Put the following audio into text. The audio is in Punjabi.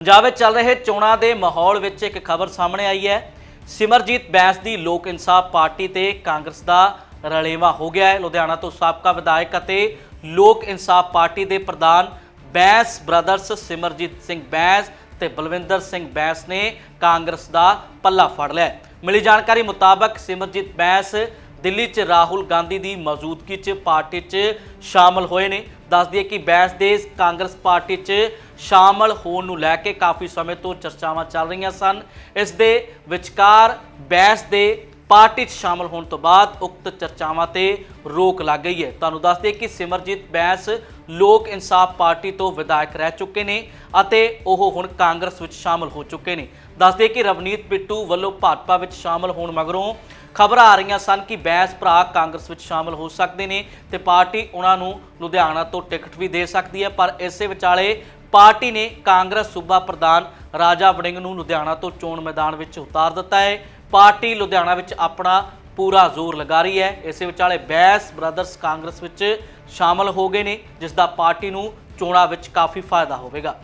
ਪੰਜਾਬ ਵਿੱਚ ਚੱਲ ਰਹੇ ਚੋਣਾਂ ਦੇ ਮਾਹੌਲ ਵਿੱਚ ਇੱਕ ਖਬਰ ਸਾਹਮਣੇ ਆਈ ਹੈ। ਸਿਮਰਜੀਤ ਬੈਂਸ ਦੀ ਲੋਕ ਇਨਸਾਫ ਪਾਰਟੀ ਤੇ ਕਾਂਗਰਸ ਦਾ ਰਲੇਵਾ ਹੋ ਗਿਆ ਹੈ। ਲੁਧਿਆਣਾ ਤੋਂ ਸਾਬਕਾ ਵਿਧਾਇਕ ਅਤੇ ਲੋਕ ਇਨਸਾਫ ਪਾਰਟੀ ਦੇ ਪ੍ਰਧਾਨ ਬੈਂਸ ਬ੍ਰਦਰਸ ਸਿਮਰਜੀਤ ਸਿੰਘ ਬੈਂਸ ਤੇ ਬਲਵਿੰਦਰ ਸਿੰਘ ਬੈਂਸ ਨੇ ਕਾਂਗਰਸ ਦਾ ਪੱਲਾ ਫੜ ਲਿਆ ਮਿਲੀ ਜਾਣਕਾਰੀ ਮੁਤਾਬਕ ਸਿਮਰਜੀਤ ਬੈਂਸ ਦਿੱਲੀ 'ਚ ਰਾਹੁਲ ਗਾਂਧੀ ਦੀ ਮੌਜੂਦਗੀ 'ਚ ਪਾਰਟੀ 'ਚ ਸ਼ਾਮਲ ਹੋਏ ਨੇ। ਦੱਸ ਦਈਏ ਕਿ ਬੈਂਸ ਦੇ ਕਾਂਗਰਸ ਪਾਰਟੀ 'ਚ ਸ਼ਾਮਲ ਹੋਣ ਨੂੰ ਲੈ ਕੇ ਕਾਫੀ ਸਮੇਂ ਤੋਂ ਚਰਚਾਵਾਂ ਚੱਲ ਰਹੀਆਂ ਸਨ। ਇਸ ਦੇ ਵਿਚਕਾਰ ਬੈਂਸ ਦੇ ਪਾਰਟੀ 'ਚ ਸ਼ਾਮਲ ਹੋਣ ਤੋਂ ਬਾਅਦ ਉਕਤ ਚਰਚਾਵਾਂ ਤੇ ਰੋਕ ਲੱਗ ਗਈ ਹੈ। ਤੁਹਾਨੂੰ ਦੱਸ ਦਈਏ ਕਿ ਸਿਮਰਜੀਤ ਬੈਂਸ ਲੋਕ ਇਨਸਾਫ ਪਾਰਟੀ ਤੋਂ ਵਿਧਾਇਕ ਰਹਿ ਚੁੱਕੇ ਨੇ ਅਤੇ ਉਹ ਹੁਣ ਕਾਂਗਰਸ ਵਿੱਚ ਸ਼ਾਮਲ ਹੋ ਚੁੱਕੇ ਨੇ। ਦੱਸ ਦਈਏ ਕਿ ਰਵਨੀਤ ਬਿੱਟੂ ਵੱਲੋਂ ਭਾਜਪਾ ਵਿੱਚ ਸ਼ਾਮਲ ਹੋਣ ਮਗਰੋਂ ਖਬਰਾਂ ਆ ਰਹੀਆਂ ਸਨ ਕਿ ਬੈਂਸ ਭਰਾ ਕਾਂਗਰਸ ਵਿੱਚ ਸ਼ਾਮਲ ਹੋ ਸਕਦੇ ਨੇ ਤੇ ਪਾਰਟੀ ਉਹਨਾਂ ਨੂੰ ਲੁਧਿਆਣਾ ਤੋਂ ਟਿਕਟ ਵੀ ਦੇ ਸਕਦੀ ਹੈ, ਪਰ ਇਸੇ ਵਿਚਾਲੇ ਪਾਰਟੀ ਨੇ ਕਾਂਗਰਸ ਸੂਬਾ ਪ੍ਰਧਾਨ ਰਾਜਾ ਵੜਿੰਗ ਨੂੰ ਲੁਧਿਆਣਾ ਤੋਂ ਚੋਣ ਮੈਦਾਨ ਵਿੱਚ ਉਤਾਰ ਦਿੱਤਾ ਹੈ। ਪਾਰਟੀ ਲੁਧਿਆਣਾ ਵਿੱਚ ਆਪਣਾ ਪੂਰਾ ਜ਼ੋਰ ਲਗਾ ਰਹੀ ਹੈ। ਇਸੇ ਵਿਚਾਲੇ ਬੈਸ ਬ੍ਰਦਰਸ ਕਾਂਗਰਸ ਵਿੱਚ ਸ਼ਾਮਲ ਹੋ ਗਏ ਨੇ, ਜਿਸ ਦਾ ਪਾਰਟੀ ਨੂੰ ਚੋਣਾਂ ਵਿੱਚ ਕਾਫੀ ਫਾਇਦਾ ਹੋਵੇਗਾ।